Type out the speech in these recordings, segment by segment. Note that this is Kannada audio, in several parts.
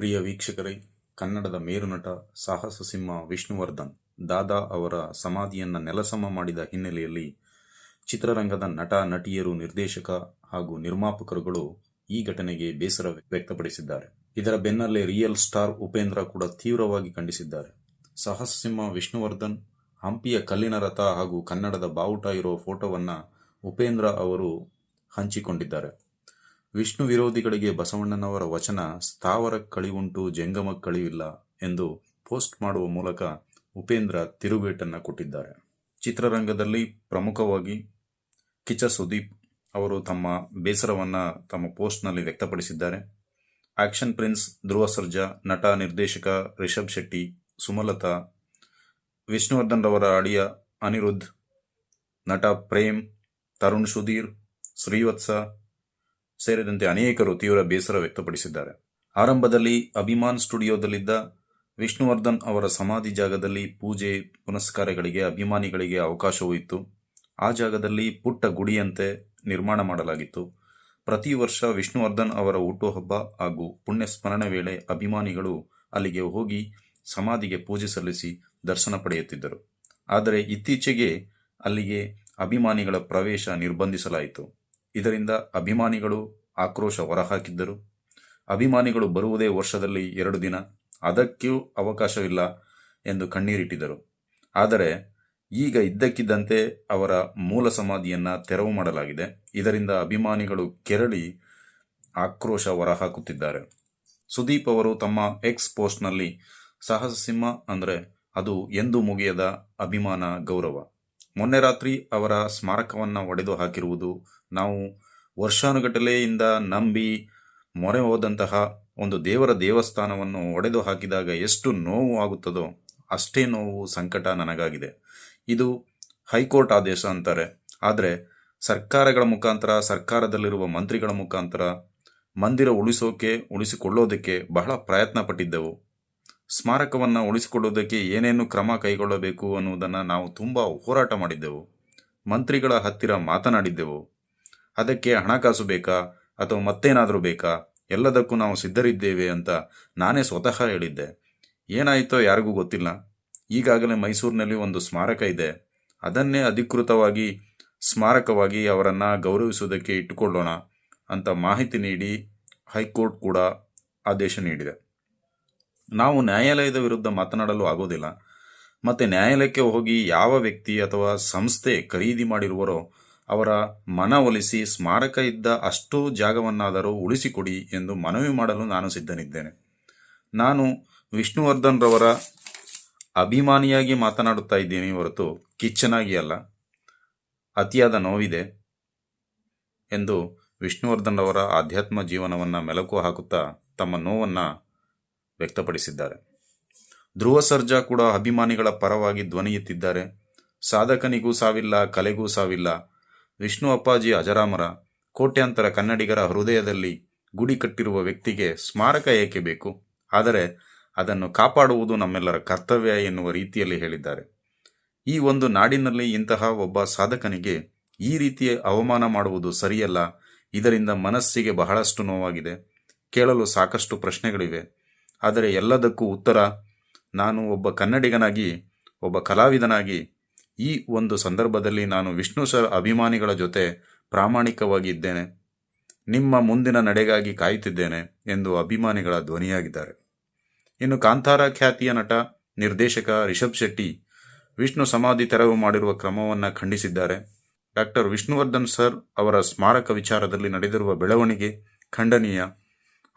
ಪ್ರಿಯ ವೀಕ್ಷಕರೇ, ಕನ್ನಡದ ಮೇರುನಟ ಸಾಹಸ ಸಿಂಹ ವಿಷ್ಣುವರ್ಧನ್, ದಾದಾ ಅವರ ಸಮಾಧಿಯನ್ನ ನೆಲಸಮ ಮಾಡಿದ ಹಿನ್ನೆಲೆಯಲ್ಲಿ ಚಿತ್ರರಂಗದ ನಟ, ನಟಿಯರು ನಿರ್ದೇಶಕ ಹಾಗೂ ನಿರ್ಮಾಪಕರುಗಳು ಈ ಘಟನೆಗೆ ಬೇಸರ ವ್ಯಕ್ತಪಡಿಸಿದ್ದಾರೆ. ಇದರ ಬೆನ್ನಲ್ಲೇ ರಿಯಲ್ ಸ್ಟಾರ್ ಉಪೇಂದ್ರ ಕೂಡ ತೀವ್ರವಾಗಿ ಖಂಡಿಸಿದ್ದಾರೆ. ಸಾಹಸ ಸಿಂಹ ವಿಷ್ಣುವರ್ಧನ್, ಹಂಪಿಯ ಕಲ್ಲಿನ ರಥ ಹಾಗೂ ಕನ್ನಡದ ಬಾವುಟ ಇರೋ ಫೋಟೋವನ್ನು ಉಪೇಂದ್ರ ಅವರು ಹಂಚಿಕೊಂಡಿದ್ದಾರೆ. ವಿಷ್ಣು ವಿರೋಧಿಗಳಿಗೆ ಬಸವಣ್ಣನವರ ವಚನ ಸ್ಥಾವರ ಕಳಿವುಂಟು, ಜಂಗಮ ಕಳಿವಿಲ್ಲ ಎಂದು ಪೋಸ್ಟ್ ಮಾಡುವ ಮೂಲಕ ಉಪೇಂದ್ರ ತಿರುಗೇಟನ್ನು ಕೊಟ್ಟಿದ್ದಾರೆ. ಚಿತ್ರರಂಗದಲ್ಲಿ ಪ್ರಮುಖವಾಗಿ ಕಿಚ ಸುದೀಪ್ ಅವರು ತಮ್ಮ ಬೇಸರವನ್ನು ತಮ್ಮ ಪೋಸ್ಟ್ನಲ್ಲಿ ವ್ಯಕ್ತಪಡಿಸಿದ್ದಾರೆ. ಆಕ್ಷನ್ ಪ್ರಿನ್ಸ್ ಧ್ರುವ ಸರ್ಜಾ, ನಟ, ನಿರ್ದೇಶಕ ರಿಷಬ್ ಶೆಟ್ಟಿ, ಸುಮಲತಾ, ವಿಷ್ಣುವರ್ಧನ್ ರವರ ಅಡಿಯ ಅನಿರುದ್ಧ್, ನಟ ಪ್ರೇಮ್, ತರುಣ್ ಸುಧೀರ್, ಶ್ರೀವತ್ಸ ಸೇರಿದಂತೆ ಅನೇಕರು ತೀವ್ರ ಬೇಸರ ವ್ಯಕ್ತಪಡಿಸಿದ್ದಾರೆ. ಆರಂಭದಲ್ಲಿ ಅಭಿಮಾನ್ ಸ್ಟುಡಿಯೋದಲ್ಲಿದ್ದ ವಿಷ್ಣುವರ್ಧನ್ ಅವರ ಸಮಾಧಿ ಜಾಗದಲ್ಲಿ ಪೂಜೆ, ಪುನಸ್ಕಾರಗಳಿಗೆ, ಅಭಿಮಾನಿಗಳಿಗೆ ಅವಕಾಶವೂ ಇತ್ತು. ಆ ಜಾಗದಲ್ಲಿ ಪುಟ್ಟ ಗುಡಿಯಂತೆ ನಿರ್ಮಾಣ ಮಾಡಲಾಗಿತ್ತು. ಪ್ರತಿ ವರ್ಷ ವಿಷ್ಣುವರ್ಧನ್ ಅವರ ಹುಟ್ಟುಹಬ್ಬ ಹಾಗೂ ಪುಣ್ಯ ಸ್ಮರಣೆ ವೇಳೆ ಅಭಿಮಾನಿಗಳು ಅಲ್ಲಿಗೆ ಹೋಗಿ ಸಮಾಧಿಗೆ ಪೂಜೆ ಸಲ್ಲಿಸಿ ದರ್ಶನ ಪಡೆಯುತ್ತಿದ್ದರು. ಆದರೆ ಇತ್ತೀಚೆಗೆ ಅಲ್ಲಿಗೆ ಅಭಿಮಾನಿಗಳ ಪ್ರವೇಶ ನಿರ್ಬಂಧಿಸಲಾಯಿತು. ಇದರಿಂದ ಅಭಿಮಾನಿಗಳು ಆಕ್ರೋಶ ಹೊರಹಾಕಿದ್ದರು. ಅಭಿಮಾನಿಗಳು ಬರುವುದೇ ವರ್ಷದಲ್ಲಿ ಎರಡು ದಿನ. ಅದಕ್ಕೂ ಅವಕಾಶವಿಲ್ಲ ಎಂದು ಕಣ್ಣೀರಿಟ್ಟಿದ್ದರು. ಆದರೆ ಈಗ ಇದ್ದಕ್ಕಿದ್ದಂತೆ ಅವರ ಮೂಲ ಸಮಾಧಿಯನ್ನು ತೆರವು ಮಾಡಲಾಗಿದೆ. ಇದರಿಂದ ಅಭಿಮಾನಿಗಳು ಕೆರಳಿ ಆಕ್ರೋಶ ಹೊರಹಾಕುತ್ತಿದ್ದಾರೆ. ಸುದೀಪ್ ಅವರು ತಮ್ಮ ಎಕ್ಸ್ ಪೋಸ್ಟ್ನಲ್ಲಿ ಸಾಹಸ ಸಿಂಹ ಅಂದರೆ ಅದು ಎಂದು ಮುಗಿಯದ ಅಭಿಮಾನ ಗೌರವ. ಮೊನ್ನೆ ರಾತ್ರಿ ಅವರ ಸ್ಮಾರಕವನ್ನ ಒಡೆದು ಹಾಕಿರುವುದು ನಾವು ವರ್ಷಾನುಗಟ್ಟಲೆಯಿಂದ ನಂಬಿ ಮೊರೆ ಹೋದಂತಹ ಒಂದು ದೇವರ ದೇವಸ್ಥಾನವನ್ನು ಒಡೆದು ಹಾಕಿದಾಗ ಎಷ್ಟು ನೋವು ಆಗುತ್ತದೋ ಅಷ್ಟೇ ನೋವು ಸಂಕಟ ನನಗಾಗಿದೆ. ಇದು ಹೈಕೋರ್ಟ್ ಆದೇಶ ಅಂತಾರೆ. ಆದರೆ ಸರ್ಕಾರಗಳ ಮುಖಾಂತರ, ಸರ್ಕಾರದಲ್ಲಿರುವ ಮಂತ್ರಿಗಳ ಮುಖಾಂತರ ಮಂದಿರ ಉಳಿಸೋಕೆ, ಉಳಿಸಿಕೊಳ್ಳೋದಕ್ಕೆ ಬಹಳ ಪ್ರಯತ್ನ ಪಟ್ಟಿದ್ದೆವು ಸ್ಮಾರಕವನ್ನು ಉಳಿಸಿಕೊಳ್ಳುವುದಕ್ಕೆ ಏನೇನು ಕ್ರಮ ಕೈಗೊಳ್ಳಬೇಕು ಅನ್ನುವುದನ್ನು ನಾವು ತುಂಬ ಹೋರಾಟ ಮಾಡಿದ್ದೆವು. ಮಂತ್ರಿಗಳ ಹತ್ತಿರ ಮಾತನಾಡಿದ್ದೆವು. ಅದಕ್ಕೆ ಹಣಕಾಸು ಬೇಕಾ? ಅಥವಾ ಮತ್ತೇನಾದರೂ ಬೇಕಾ? ಎಲ್ಲದಕ್ಕೂ ನಾವು ಸಿದ್ಧರಿದ್ದೇವೆ ಅಂತ ನಾನೇ ಸ್ವತಃ ಹೇಳಿದ್ದೆ. ಏನಾಯಿತೋ ಯಾರಿಗೂ ಗೊತ್ತಿಲ್ಲ. ಈಗಾಗಲೇ ಮೈಸೂರಿನಲ್ಲಿ ಒಂದು ಸ್ಮಾರಕ ಇದೆ. ಅದನ್ನೇ ಅಧಿಕೃತವಾಗಿ, ಸ್ಮಾರಕವಾಗಿ ಅವರನ್ನು ಗೌರವಿಸುವುದಕ್ಕೆ ಇಟ್ಟುಕೊಳ್ಳೋಣ ಅಂತ ಮಾಹಿತಿ ನೀಡಿ ಹೈಕೋರ್ಟ್ ಕೂಡ ಆದೇಶ ನೀಡಿದೆ. ನಾವು ನ್ಯಾಯಾಲಯದ ವಿರುದ್ಧ ಮಾತನಾಡಲು ಆಗೋದಿಲ್ಲ. ಮತ್ತೆ ನ್ಯಾಯಾಲಯಕ್ಕೆ ಹೋಗಿ ಯಾವ ವ್ಯಕ್ತಿ ಅಥವಾ ಸಂಸ್ಥೆ ಖರೀದಿ ಮಾಡಿರುವರೋ ಅವರ ಮನವೊಲಿಸಿ ಸ್ಮಾರಕ ಇದ್ದ ಅಷ್ಟು ಜಾಗವನ್ನಾದರೂ ಉಳಿಸಿಕೊಡಿ ಎಂದು ಮನವಿ ಮಾಡಲು ನಾನು ಸಿದ್ಧನಿದ್ದೇನೆ. ನಾನು ವಿಷ್ಣುವರ್ಧನ್ ರವರ ಅಭಿಮಾನಿಯಾಗಿ ಮಾತನಾಡುತ್ತಾ ಇದ್ದೀನಿ ಹೊರತು ಕಿಚ್ಚನಾಗಿ ಅಲ್ಲ. ಅತಿಯಾದ ನೋವಿದೆ ಎಂದು ವಿಷ್ಣುವರ್ಧನ್ ರವರ ಆಧ್ಯಾತ್ಮ ಜೀವನವನ್ನು ಮೆಲುಕು ಹಾಕುತ್ತಾ ತಮ್ಮ ನೋವನ್ನು ವ್ಯಕ್ತಪಡಿಸಿದ್ದಾರೆ. ಧ್ರುವ ಸರ್ಜಾ ಕೂಡ ಅಭಿಮಾನಿಗಳ ಪರವಾಗಿ ಧ್ವನಿ ಎತ್ತಿದ್ದಾರೆ. ಸಾಧಕನಿಗೂ ಸಾವಿಲ್ಲ, ಕಲೆಗೂ ಸಾವಿಲ್ಲ. ವಿಷ್ಣು ಅಪ್ಪಾಜಿ ಅಜರಾಮರ, ಕೋಟ್ಯಾಂತರ ಕನ್ನಡಿಗರ ಹೃದಯದಲ್ಲಿ ಗುಡಿ ಕಟ್ಟಿರುವ ವ್ಯಕ್ತಿಗೆ ಸ್ಮಾರಕ ಏಕೆ ಬೇಕು? ಆದರೆ ಅದನ್ನು ಕಾಪಾಡುವುದು ನಮ್ಮೆಲ್ಲರ ಕರ್ತವ್ಯ ಎನ್ನುವ ರೀತಿಯಲ್ಲಿ ಹೇಳಿದ್ದಾರೆ. ಈ ಒಂದು ನಾಡಿನಲ್ಲಿ ಇಂತಹ ಒಬ್ಬ ಸಾಧಕನಿಗೆ ಈ ರೀತಿಯ ಅವಮಾನ ಮಾಡುವುದು ಸರಿಯಲ್ಲ. ಇದರಿಂದ ಮನಸ್ಸಿಗೆ ಬಹಳಷ್ಟು ನೋವಾಗಿದೆ. ಕೇಳಲು ಸಾಕಷ್ಟು ಪ್ರಶ್ನೆಗಳಿವೆ. ಆದರೆ ಎಲ್ಲದಕ್ಕೂ ಉತ್ತರ, ನಾನು ಒಬ್ಬ ಕನ್ನಡಿಗನಾಗಿ, ಒಬ್ಬ ಕಲಾವಿದನಾಗಿ, ಈ ಒಂದು ಸಂದರ್ಭದಲ್ಲಿ ನಾನು ವಿಷ್ಣು ಸರ್ ಅಭಿಮಾನಿಗಳ ಜೊತೆ ಪ್ರಾಮಾಣಿಕವಾಗಿ ಇದ್ದೇನೆ ನಿಮ್ಮ ಮುಂದಿನ ನಡೆಗಾಗಿ ಕಾಯುತ್ತಿದ್ದೇನೆ ಎಂದು ಅಭಿಮಾನಿಗಳ ಧ್ವನಿಯಾಗಿದ್ದಾರೆ. ಇನ್ನು ಕಾಂತಾರ ಖ್ಯಾತಿಯ ನಟ, ನಿರ್ದೇಶಕ ರಿಷಬ್ ಶೆಟ್ಟಿ ವಿಷ್ಣು ಸಮಾಧಿ ತೆರವು ಮಾಡಿರುವ ಕ್ರಮವನ್ನು ಖಂಡಿಸಿದ್ದಾರೆ. ಡಾಕ್ಟರ್ ವಿಷ್ಣುವರ್ಧನ್ ಸರ್ ಅವರ ಸ್ಮಾರಕ ವಿಚಾರದಲ್ಲಿ ನಡೆದಿರುವ ಬೆಳವಣಿಗೆ ಖಂಡನೀಯ.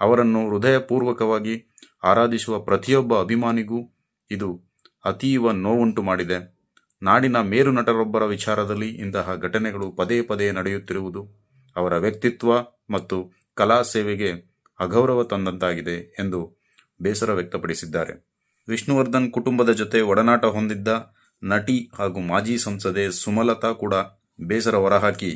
ಅವರನ್ನು ಹೃದಯಪೂರ್ವಕವಾಗಿ ಆರಾಧಿಸುವ ಪ್ರತಿಯೊಬ್ಬ ಅಭಿಮಾನಿಗೂ ಇದು ಅತೀವ ನೋವುಂಟು ಮಾಡಿದೆ. ನಾಡಿನ ಮೇರು ನಟರೊಬ್ಬರ ವಿಚಾರದಲ್ಲಿ ಇಂತಹ ಘಟನೆಗಳು ಪದೇ ಪದೇ ನಡೆಯುತ್ತಿರುವುದು ಅವರ ವ್ಯಕ್ತಿತ್ವ ಮತ್ತು ಕಲಾ ಸೇವೆಗೆ ಅಗೌರವ ತಂದಂತಾಗಿದೆ ಎಂದು ಬೇಸರ ವ್ಯಕ್ತಪಡಿಸಿದ್ದಾರೆ. ವಿಷ್ಣುವರ್ಧನ್ ಕುಟುಂಬದ ಜೊತೆ ಒಡನಾಟ ಹೊಂದಿದ್ದ ನಟಿ ಹಾಗೂ ಮಾಜಿ ಸಂಸದೆ ಸುಮಲತಾ ಕೂಡ ಬೇಸರ ಹೊರಹಾಕಿ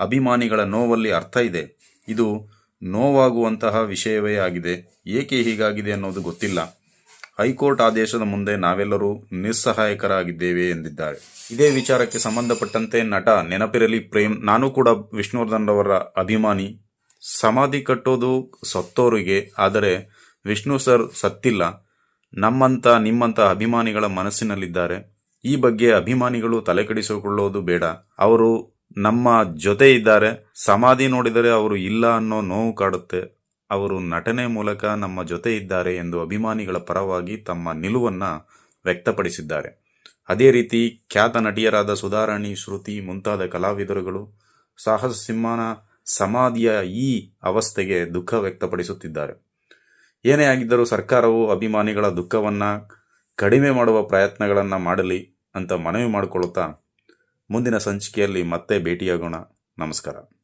ಅಭಿಮಾನಿಗಳ ನೋವಲ್ಲಿ ಅರ್ಥ ಇದೆ. ಇದು ನೋವಾಗುವಂತಹ ವಿಷಯವೇ ಆಗಿದೆ. ಏಕೆ ಹೀಗಾಗಿದೆ ಅನ್ನೋದು ಗೊತ್ತಿಲ್ಲ. ಹೈಕೋರ್ಟ್ ಆದೇಶದ ಮುಂದೆ ನಾವೆಲ್ಲರೂ ನಿಸ್ಸಹಾಯಕರಾಗಿದ್ದೇವೆ ಎಂದಿದ್ದಾರೆ. ಇದೇ ವಿಚಾರಕ್ಕೆ ಸಂಬಂಧಪಟ್ಟಂತೆ ನಟ ನೆನಪಿರಲಿ ಪ್ರೇಮ್, ನಾನು ಕೂಡ ವಿಷ್ಣುವರ್ಧನ್ ರವರ ಅಭಿಮಾನಿ. ಸಮಾಧಿ ಕಟ್ಟೋದು ಸತ್ತೋರಿಗೆ, ಆದರೆ ವಿಷ್ಣು ಸರ್ ಸತ್ತಿಲ್ಲ. ನಮ್ಮಂತ, ನಿಮ್ಮಂತ ಅಭಿಮಾನಿಗಳ ಮನಸ್ಸಿನಲ್ಲಿದ್ದಾರೆ. ಈ ಬಗ್ಗೆ ಅಭಿಮಾನಿಗಳು ತಲೆಕೆಡಿಸಿಕೊಳ್ಳೋದು ಬೇಡ. ಅವರು ನಮ್ಮ ಜೊತೆ ಇದ್ದಾರೆ, ಸಮಾಧಿ ನೋಡಿದರೆ ಅವರು ಇಲ್ಲ ಅನ್ನೋ ನೋವು ಕಾಡುತ್ತೆ. ಅವರು ನಟನೆ ಮೂಲಕ ನಮ್ಮ ಜೊತೆ ಇದ್ದಾರೆ ಎಂದು ಅಭಿಮಾನಿಗಳ ಪರವಾಗಿ ತಮ್ಮ ನಿಲುವನ್ನ ವ್ಯಕ್ತಪಡಿಸಿದ್ದಾರೆ. ಅದೇ ರೀತಿ ಖ್ಯಾತ ನಟಿಯರಾದ ಸುಧಾರಾಣಿ, ಶ್ರುತಿ ಮುಂತಾದ ಕಲಾವಿದರುಗಳು ಸಾಹಸ ಸಿಂಹನ ಸಮಾಧಿಯ ಈ ಅವಸ್ಥೆಗೆ ದುಃಖ ವ್ಯಕ್ತಪಡಿಸುತ್ತಿದ್ದಾರೆ. ಏನೇ ಆಗಿದ್ದರೂ ಸರ್ಕಾರವು ಅಭಿಮಾನಿಗಳ ದುಃಖವನ್ನ ಕಡಿಮೆ ಮಾಡುವ ಪ್ರಯತ್ನಗಳನ್ನು ಮಾಡಲಿ ಅಂತ ಮನವಿ ಮಾಡಿಕೊಳ್ಳುತ್ತಾ ಮುಂದಿನ ಸಂಚಿಕೆಯಲ್ಲಿ ಮತ್ತೆ ಭೇಟಿಯಾಗೋಣ. ನಮಸ್ಕಾರ.